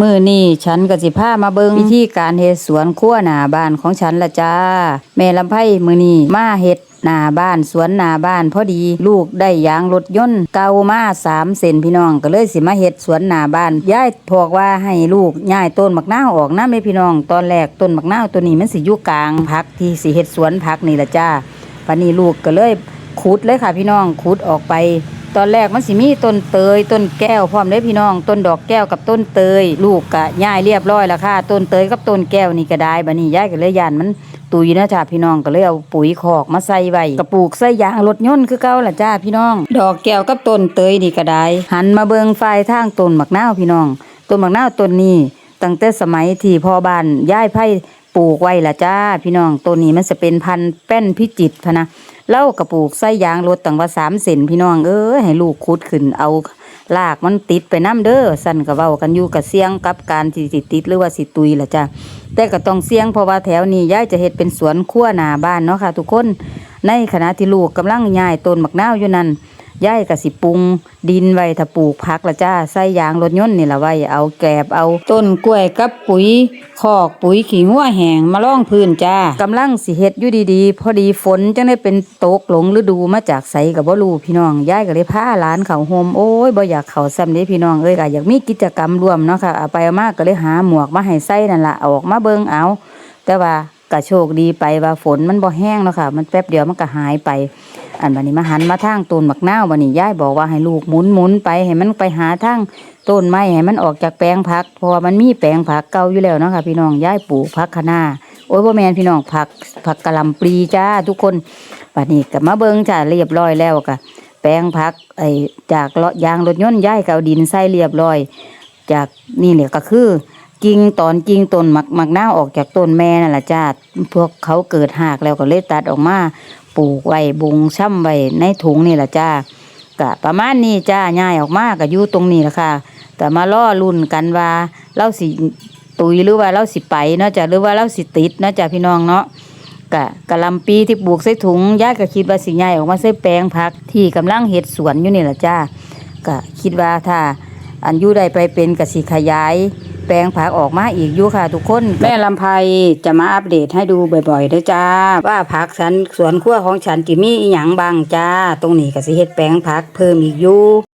มือนี่ฉันก็สิพามาเบิงวิธีการเฮ็ดสวนครัวหน้าบ้านของฉันละจ้า แม่ลำไพ่มือนี่มาเฮ็ดหน้าบ้านสวนหน้าบ้านพอดีลูกได้ยางรถยนต์เก่ามาสามเซนพี่น้องก็เลยสิมาเฮ็ดสวนหน้าบ้านยายบอกว่าให้ลูกย้ายต้นมักนาวออกน้ำเลยพี่น้อง ตอนแรกต้นมักนาวตัวนี้มันสิอยู่กลางพักที่สิเฮ็ดสวนพักนี่ละจ้าปันนี้ลูกก็เลยขุดเลยค่ะพี่น้องขุดออกไป ตอนแรกมันสิมีต้นเตยต้นแก้วพร้อมเด้พี่น้องต้นดอกแก้วกับต้นเตย ลูกกะย่ายเรียบร้อยแล้วค่ะต้นเตยกับต้นแก้วนี่ก็ได้บัดนี้ยายก็เลยย่านมันตุยนะจ้าพี่น้องก็เลยเอาปุ๋ยคอกมาใส่ไว้กระปลูกใส่ยางรถยนต์คือเก่าล่ะจ้าพี่น้อง ดอกแก้วกับต้นเตยนี่ก็ได้หันมาเบิงฝ่ายทางต้นมักนาวพี่น้องต้นมักนาวต้นนี้ตั้งแต่สมัยที่พ่อบ้านย้ายไผ่ ปลูกไว้ละจ้า พี่น้องต้นนี้มันจะเป็นพันแป้นพิจิตพนะเล่ากระปลูกไส้ยางรถตั้งว่าสามเซนพี่น้องเอ้ยให้ลูกขุดขึ้นเอาลากมันติดไปน้ำเด้อสั่นกับเว้ากันอยู่กับเสียงกับการที่สิติดหรือว่าสิตุยละจ้าแต่ก็ต้องเสียงเพราะว่าแถวนี้ย้ายจะเฮ็ดเป็นสวนครัวหนาบ้านเนาะค่ะ ทุกคนในขณะที่ลูกกำลังย้ายต้นมักนาวอยู่นั่น ย่ายก็สิปรุง ดินไว้ถ้าปลูกผักละจ้าใส่ยางรถยนต์นี่ละไว้เอาแกบเอา ต้นกล้วยกับปุ๋ยคอกปุ๋ยขี้งัวแห้งมาล่องพื้นจ้ากำลังสิเฮ็ดอยู่ดีๆ พอดีฝนจังได้เป็นตกหลงฤดูมาจากไสกับบ่รู้พี่น้องย่ายก็เลยพาหลานเขาโฮมโอ้ยบ่อยากเขาซ้ำเด้พี่น้องเอ้ยก็อยากมีกิจกรรมร่วมเนาะค่ะเอาไปมากก็เลยหาหมวกมาให้ใส่นั่นละเอาออกมาเบิ่งเอา แต่ว่าก็โชคดีไปว่าฝนมันบ่แห้งเนาะค่ะ มันแป๊บเดียวมันก็หายไป อันบันนี้มาหันมาทางต้นมักนาวบันนี้ยายบอกว่าให้ลูกหมุนหมุนไปให้มันไปหาทางต้นไม้ให้มันออกจากแปลงผัก เพราะว่ามันมีแปลงผักเก่าอยู่แล้วเนาะค่ะพี่น้องยายปลูกผักคะน้าโอ้ยบ่แมนพี่น้องผักผักกะหล่ำปลีจ้าทุกคนบัดนี้ก็มาเบิงจ้าเรียบร้อยแล้วก็แปลงผักไอจากเลาะยางรถยนต์ยายก็เอาดินใส่เรียบร้อย จากนี่เนี่ยก็คือกิ่งตอนกิ่งต้นมักมักนาวออกจากต้นแม่นั่นแหละจ้าพวกเขาเกิดหากแล้วก็เลยตัดออกมา ปลูกไว้บุงช่ำไว้ในถุงนี่แหละจ้ากะประมาณนี้จ้าง่ายออกมาก็อยู่ตรงนี้แหละค่ะ แต่มาล่อรุ่นกันว่าเราสิตุยหรือว่าเราสิไปเนาะจ้ะหรือว่าเราสิติดเนาะจ้ะพี่น้องเนาะกะกะลำปีที่ปลูกใส่ถุงย่าก็คิดว่าสิง่ายออกมาใส่แปลงผักที่กำลังเฮ็ดสวนอยู่นี่แหละจ้ากะคิดว่าถ้าอันยู่ได้ไปเป็นกสิขยาย ลงผักออกมาอีกอยู่ค่ะทุกคนแม่ลำไพจะมาอัปเดตให้ดูบ่อยๆเด้อจ้า ว่าผักฉันสวนครัวของฉันจิมีอีหยังบ้างจ้า ตรงนี้กสิเฮ็ดแปลงผักเพิ่มอีกอยู่